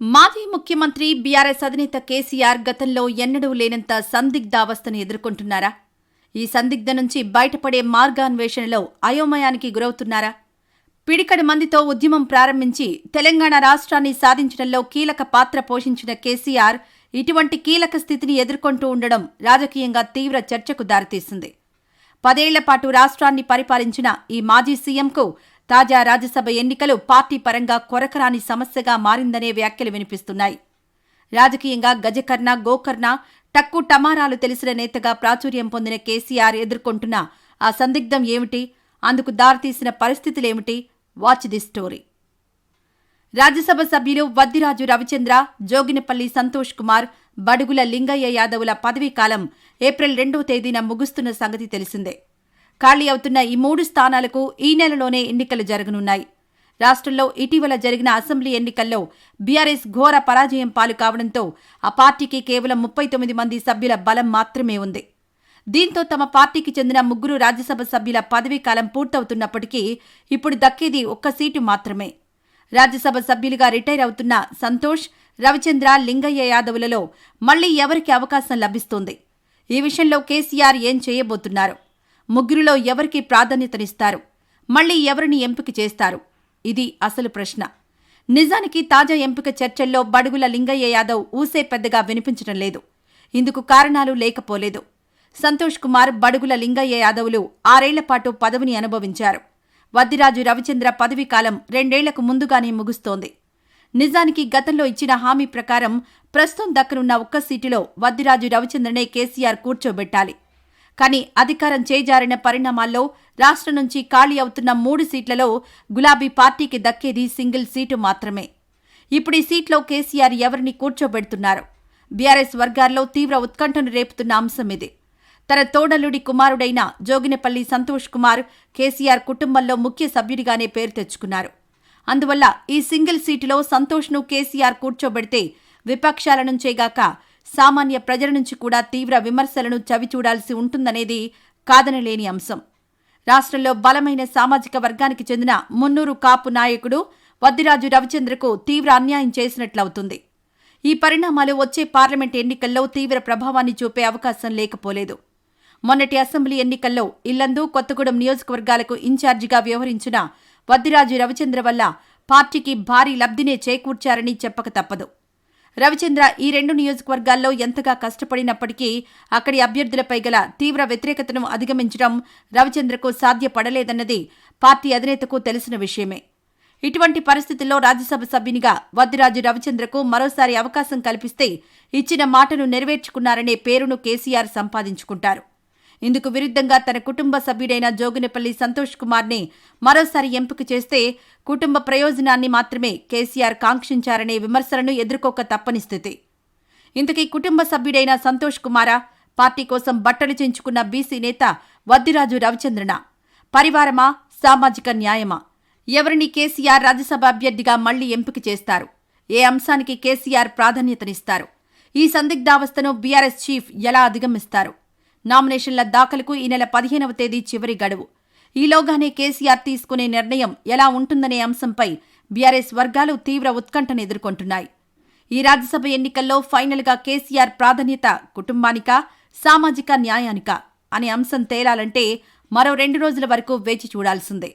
మాజీ ముఖ్యమంత్రి బీఆర్ఎస్ అధినేత కేసీఆర్ గతంలో ఎన్నడూ లేనంత సందిగ్ధావస్థను ఎదుర్కొంటున్నారా? ఈ సందిగ్ధ నుంచి బయటపడే మార్గాన్వేషణలో అయోమయానికి గురవుతున్నారా? పిడికడి మందితో ఉద్యమం ప్రారంభించి తెలంగాణ రాష్ట్రాన్ని సాధించడంలో కీలక పాత్ర పోషించిన కేసీఆర్ ఇటువంటి కీలక స్థితిని ఎదుర్కొంటూ ఉండడం రాజకీయంగా తీవ్ర చర్చకు దారితీసింది. పదేళ్ళ పాటు రాష్ట్రాన్ని పరిపాలించిన ఈ మాజీ సీఎంకు తాజా రాజ్యసభ ఎన్నికలు పార్టీ పరంగా కొరకరాని సమస్యగా మారిందనే వ్యాఖ్యలు వినిపిస్తున్నాయి. రాజకీయంగా గజకర్ణ గోకర్ణ టక్కు టమారాలు తెలిసిన నేతగా ప్రాచుర్యం పొందిన కేసీఆర్ ఎదుర్కొంటున్న ఆ సందిగ్ధం ఏమిటి? అందుకు దారితీసిన పరిస్థితులేమిటి? వాచ్ ది స్టోరీ రాజ్యసభ సభ్యులు వద్దిరాజు రవిచంద్ర జోగినపల్లి సంతోష్ కుమార్ బడుగుల లింగయ్య యాదవుల పదవీకాలం ఏప్రిల్ రెండవ తేదీన ముగుస్తున్న సంగతి తెలిసిందే. ఖాళీ అవుతున్న ఈ మూడు స్థానాలకు ఈ నెలలోనే ఎన్నికలు జరగనున్నాయి. రాష్ట్రంలో ఇటీవల జరిగిన అసెంబ్లీ ఎన్నికల్లో బీఆర్ఎస్ ఘోర పరాజయం పాలు కావడంతో ఆ పార్టీకి కేవలం ముప్పై తొమ్మిది మంది సభ్యుల బలం మాత్రమే ఉంది. దీంతో తమ పార్టీకి చెందిన ముగ్గురు రాజ్యసభ సభ్యుల పదవీకాలం పూర్తవుతున్నప్పటికీ ఇప్పుడు దక్కేది ఒక్క సీటు మాత్రమే. రాజ్యసభ సభ్యులుగా రిటైర్ అవుతున్న సంతోష్ రవిచంద్ర లింగయ్య యాదవులలో మళ్ళీ ఎవరికి అవకాశం లభిస్తోంది? ఈ విషయంలో కేసీఆర్ ఏం చేయబోతున్నారు? ముగ్గురులో ఎవరికి ప్రాధాన్యతనిస్తారు? మళ్ళీ ఎవరిని ఎంపిక చేస్తారు? ఇది అసలు ప్రశ్న. నిజానికి తాజా ఎంపిక చర్చల్లో బడుగుల లింగయ్య యాదవ్ ఊసే పెద్దగా వినిపించడం లేదు. ఇందుకు కారణాలు లేకపోలేదు. సంతోష్ కుమార్ బడుగుల లింగయ్య యాదవులు ఆరేళ్ళపాటు పదవిని అనుభవించారు. వద్దిరాజు రవిచంద్ర పదవీకాలం రెండేళ్ళకు ముందుగానే ముగుస్తోంది. నిజానికి గతంలో ఇచ్చిన హామీ ప్రకారం ప్రస్తుతం దక్కనున్న ఒక్క సీటులో వద్దిరాజు రవిచంద్రనే కేసీఆర్ కూర్చోబెట్టాలి. కానీ అధికారం చేజారిన పరిణామాల్లో రాష్ట్రం నుంచి ఖాళీ అవుతున్న మూడు సీట్లలో గులాబీ పార్టీకి దక్కేది సింగిల్ సీటు మాత్రమే. ఇప్పుడు ఈ సీట్లో కేసీఆర్ ఎవరిని కూర్చోబెడుతున్నారు? బీఆర్ఎస్ వర్గాల్లో తీవ్ర ఉత్కంఠను రేపుతున్న అంశం ఇది. తన తోడలుడి కుమారుడైన జోగినపల్లి సంతోష్ కుమార్ కేసీఆర్ కుటుంబంలో ముఖ్య సభ్యుడిగానే పేరు తెచ్చుకున్నారు. అందువల్ల ఈ సింగిల్ సీటులో సంతోష్ను కేసీఆర్ కూర్చోబెడితే విపక్షాల నుంచేగాక సామాన్య ప్రజల నుంచి కూడా తీవ్ర విమర్శలను చవిచూడాల్సి ఉంటుందనేది కాదనలేని అంశం. రాష్ట్రంలో బలమైన సామాజిక వర్గానికి చెందిన మున్నూరు కాపు నాయకుడు వద్దిరాజు రవిచంద్రకు తీవ్ర అన్యాయం చేసినట్లవుతుంది. ఈ పరిణామాలు వచ్చే పార్లమెంట్ ఎన్నికల్లో తీవ్ర ప్రభావాన్ని చూపే అవకాశం లేకపోలేదు. మొన్నటి అసెంబ్లీ ఎన్నికల్లో ఇల్లందు కొత్తగూడెం నియోజకవర్గాలకు ఇన్ఛార్జిగా వ్యవహరించిన వద్దిరాజు రవిచంద్ర వల్ల పార్టీకి భారీ లబ్ధినే చేకూర్చారని చెప్పక తప్పదు. రవిచంద్ర ఈ రెండు నియోజకవర్గాల్లో ఎంతగా కష్టపడినప్పటికీ అక్కడి అభ్యర్థులపై గల తీవ్ర వ్యతిరేకతను అధిగమించడం రవిచంద్రకు సాధ్యపడలేదన్నది పార్టీ అధినేతకు తెలిసిన విషయమే. ఇటువంటి పరిస్థితుల్లో రాజ్యసభ సభ్యునిగా వద్దిరాజు రవిచంద్రకు మరోసారి అవకాశం కల్పిస్తే ఇచ్చిన మాటను నెరవేర్చుకున్నారనే పేరును కేసీఆర్ సంపాదించుకుంటారు. ఇందుకు విరుద్ధంగా తన కుటుంబ సభ్యుడైన జోగినపల్లి సంతోష్ కుమార్ని మరోసారి ఎంపిక చేస్తే కుటుంబ ప్రయోజనాన్ని మాత్రమే కేసీఆర్ కాంక్షించారనే విమర్శలను ఎదుర్కోక తప్పని స్థితి. ఇంతకీ కుటుంబ సభ్యుడైన సంతోష్ కుమారా పార్టీ కోసం బట్టలు చెంచుకున్న బీసీ నేత వద్దిరాజు రవిచంద్రన. పరివారమా సామాజిక న్యాయమా? ఎవరిని కేసీఆర్ రాజ్యసభ అభ్యర్థిగా మళ్ళీ ఎంపిక చేస్తారు? ఏ అంశానికి కేసీఆర్ ప్రాధాన్యతనిస్తారు? ఈ సందిగ్ధావస్థను బీఆర్ఎస్ చీఫ్ ఎలా అధిగమిస్తారు? నామినేషన్ల దాఖలకు ఈ నెల పదిహేనవ తేదీ చివరి గడువు. ఈలోగానే కేసీఆర్ తీసుకునే నిర్ణయం ఎలా ఉంటుందనే అంశంపై బీఆర్ఎస్ వర్గాలు తీవ్ర ఉత్కంఠను ఎదుర్కొంటున్నాయి. ఈ రాజ్యసభ ఎన్నికల్లో ఫైనల్గా కేసీఆర్ ప్రాధాన్యత కుటుంబానికా సామాజిక న్యాయానికా అనే అంశం తేలాలంటే మరో రెండు రోజుల వరకు వేచి చూడాల్సిందే.